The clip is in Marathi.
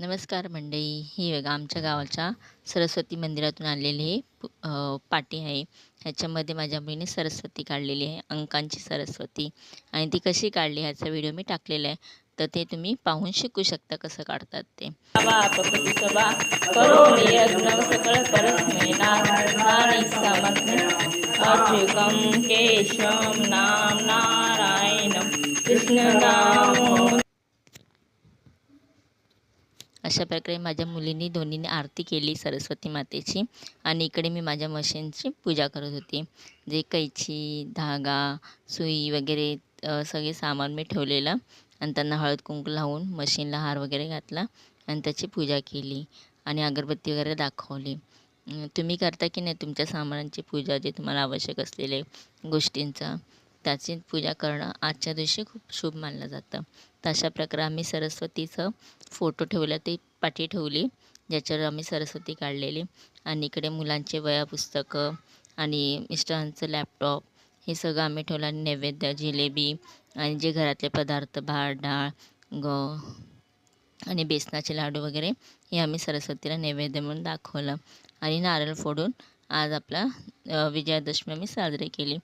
नमस्कार मंडई ही बघा आमच्या गावाच्या सरस्वती मंदिरातून आलेली हे पाटी आहे. ह्याच्यामध्ये माझ्या मुलीने सरस्वती काढलेली आहे अंकांची सरस्वती. आणि ती कशी काढली ह्याचा व्हिडिओ मी टाकलेला आहे. तर ते तुम्ही पाहून शिकू शकता कसं काढतात ते. सभा नाम कृष्ण नाम अशा प्रकारे माझ्या मुलींनी दोन्हीने आरती केली सरस्वती मातेची आणि इकडे मी माझ्या मशीनची पूजा करत होती. जे कैची धागा सुई वगैरे सगळे सामान मी ठेवलेलं आणि त्यांना हळद कुंकू लावून मशीनला हार वगैरे घातला आणि त्याची पूजा केली आणि अगरबत्ती वगैरे दाखवली. तुम्ही करता की नाही तुमच्या सामानांची पूजा जे तुम्हाला आवश्यक असलेले गोष्टींचा? त्याची पूजा करणं आजच्या दिवशी खूप शुभ मानलं जातं. तर अशा प्रकारे आम्ही सरस्वतीचं फोटो ठेवला ते पाठी ठेवली ज्याच्यावर आम्ही सरस्वती काढलेली. आणि इकडे मुलांचे वया पुस्तकं आणि मिस्टरांचं लॅपटॉप हे सगळं आम्ही ठेवलं. आणि नैवेद्य जिलेबी आणि जे घरातले पदार्थ भात डाळ ग आणि बेसनाचे लाडू वगैरे हे आम्ही सरस्वतीला नैवेद्य म्हणून दाखवलं. आणि नारळ फोडून आज आपला विजयादशमी आम्ही साजरी केली.